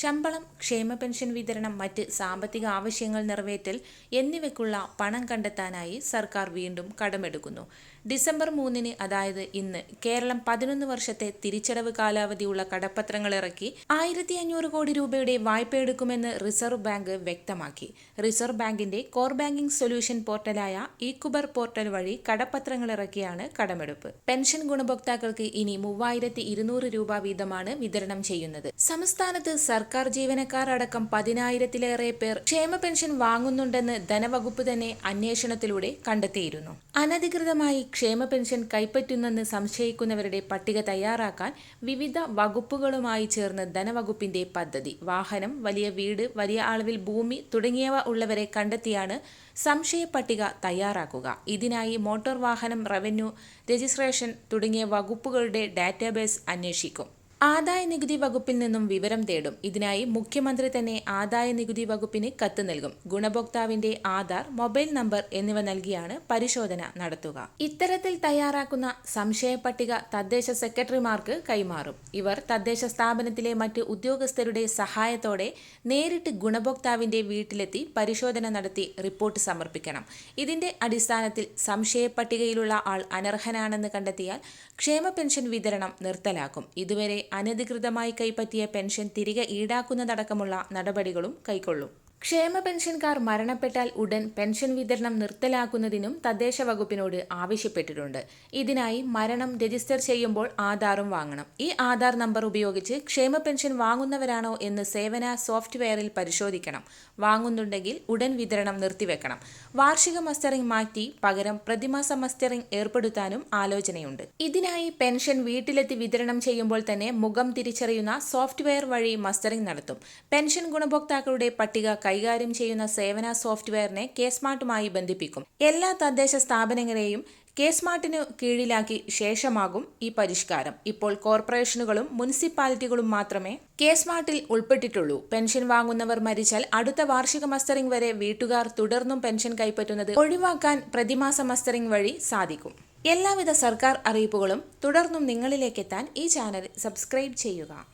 ശമ്പളം ക്ഷേമ പെൻഷൻ വിതരണം മറ്റ് സാമ്പത്തിക ആവശ്യങ്ങൾ നിറവേറ്റൽ എന്നിവയ്ക്കുള്ള പണം കണ്ടെത്താനായി സർക്കാർ വീണ്ടും കടമെടുക്കുന്നു. ഡിസംബർ മൂന്നിന് അതായത് ഇന്ന് കേരളം പതിനൊന്ന് വർഷത്തെ തിരിച്ചടവ് കാലാവധിയുള്ള കടപ്പത്രങ്ങൾ ഇറക്കി ആയിരത്തി അഞ്ഞൂറ് കോടി രൂപയുടെ വായ്പ എടുക്കുമെന്ന് റിസർവ് ബാങ്ക് വ്യക്തമാക്കി. റിസർവ് ബാങ്കിന്റെ കോർ ബാങ്കിംഗ് സൊല്യൂഷൻ പോർട്ടലായ ഇക്കുബർ പോർട്ടൽ വഴി കടപ്പത്രങ്ങൾ ഇറക്കിയാണ് കടമെടുപ്പ്. പെൻഷൻ ഗുണഭോക്താക്കൾക്ക് ഇനി മൂവായിരത്തി രൂപ വീതമാണ് വിതരണം ചെയ്യുന്നത്. സംസ്ഥാനത്ത് സർക്കാർ ജീവനക്കാർ അടക്കം പതിനായിരത്തിലേറെ പേർ ക്ഷേമ പെൻഷൻ വാങ്ങുന്നുണ്ടെന്ന് ധനവകുപ്പ് തന്നെ അന്വേഷണത്തിലൂടെ കണ്ടെത്തിയിരുന്നു. അനധികൃതമായി ക്ഷേമ പെൻഷൻ കൈപ്പറ്റുന്നെന്ന് സംശയിക്കുന്നവരുടെ പട്ടിക തയ്യാറാക്കാൻ വിവിധ വകുപ്പുകളുമായി ചേർന്ന് ധനവകുപ്പിന്റെ പദ്ധതി വാഹനം വലിയ വീട് വലിയ അളവിൽ ഭൂമി തുടങ്ങിയവ ഉള്ളവരെ കണ്ടെത്തിയാണ് സംശയ പട്ടിക തയ്യാറാക്കുക. ഇതിനായി മോട്ടോർ വാഹനം റവന്യൂ രജിസ്ട്രേഷൻ തുടങ്ങിയ വകുപ്പുകളുടെ ഡാറ്റാബേസ് അന്വേഷിക്കും. ആദായ നികുതി വകുപ്പിൽ നിന്നും വിവരം തേടും. ഇതിനായി മുഖ്യമന്ത്രി തന്നെ ആദായ നികുതി വകുപ്പിന് കത്ത് നൽകും. ഗുണഭോക്താവിന്റെ ആധാർ മൊബൈൽ നമ്പർ എന്നിവ നൽകിയാണ് പരിശോധന നടത്തുക. ഇത്തരത്തിൽ തയ്യാറാക്കുന്ന സംശയ പട്ടിക തദ്ദേശ സെക്രട്ടറിമാർക്ക് കൈമാറും. ഇവർ തദ്ദേശ സ്ഥാപനത്തിലെ മറ്റ് ഉദ്യോഗസ്ഥരുടെ സഹായത്തോടെ നേരിട്ട് ഗുണഭോക്താവിന്റെ വീട്ടിലെത്തി പരിശോധന നടത്തി റിപ്പോർട്ട് സമർപ്പിക്കണം. ഇതിന്റെ അടിസ്ഥാനത്തിൽ സംശയ പട്ടികയിലുള്ള ആൾ അനർഹനാണെന്ന് കണ്ടെത്തിയാൽ ക്ഷേമ പെൻഷൻ വിതരണം നിർത്തലാക്കും. ഇതുവരെ അനധികൃതമായി കൈപ്പറ്റിയ പെൻഷൻ തിരികെ ഈടാക്കുന്നതടക്കമുള്ള നടപടികളും കൈക്കൊള്ളും ക്ഷേമ പെൻഷൻകാർ മരണപ്പെട്ടാൽ ഉടൻ പെൻഷൻ വിതരണം നിർത്തലാക്കുന്നതിനും തദ്ദേശ വകുപ്പിനോട് ആവശ്യപ്പെട്ടിട്ടുണ്ട്. ഇതിനായി മരണം രജിസ്റ്റർ ചെയ്യുമ്പോൾ ആധാറും വാങ്ങണം. ഈ ആധാർ നമ്പർ ഉപയോഗിച്ച് ക്ഷേമ പെൻഷൻ വാങ്ങുന്നവരാണോ എന്ന് സേവന സോഫ്റ്റ്വെയറിൽ പരിശോധിക്കണം. വാങ്ങുന്നുണ്ടെങ്കിൽ ഉടൻ വിതരണം നിർത്തിവെക്കണം. വാർഷിക മസ്റ്ററിംഗ് മാറ്റി പകരം പ്രതിമാസ മസ്റ്ററിംഗ് ഏർപ്പെടുത്താനും ആലോചനയുണ്ട്. ഇതിനായി പെൻഷൻ വീട്ടിലെത്തി വിതരണം ചെയ്യുമ്പോൾ തന്നെ മുഖം തിരിച്ചറിയുന്ന സോഫ്റ്റ്വെയർ വഴി മസ്റ്ററിംഗ് നടത്തും. പെൻഷൻ ഗുണഭോക്താക്കളുടെ പട്ടിക കൈകാര്യം ചെയ്യുന്ന സേവന സോഫ്റ്റ്വെയറിനെ കെ സ്മാർട്ടുമായി ബന്ധിപ്പിക്കും. എല്ലാ തദ്ദേശ സ്ഥാപനങ്ങളെയും കെ കേസ്മാർട്ടിനു കീഴിലാക്കി ശേഷമാകും ഈ പരിഷ്കാരം. ഇപ്പോൾ കോർപ്പറേഷനുകളും മുനിസിപ്പാലിറ്റികളും മാത്രമേ കെ സ്മാർട്ടിൽ ഉൾപ്പെട്ടിട്ടുള്ളൂ. പെൻഷൻ വാങ്ങുന്നവർ മരിച്ചാൽ അടുത്ത വാർഷിക മസ്റ്ററിംഗ് വരെ വീട്ടുകാർ തുടർന്നും പെൻഷൻ കൈപ്പറ്റുന്നത് ഒഴിവാക്കാൻ പ്രതിമാസ മസ്റ്ററിംഗ് വഴി സാധിക്കും. എല്ലാവിധ സർക്കാർ അറിയിപ്പുകളും തുടർന്നും നിങ്ങളിലേക്കെത്താൻ ഈ ചാനൽ സബ്സ്ക്രൈബ് ചെയ്യുക.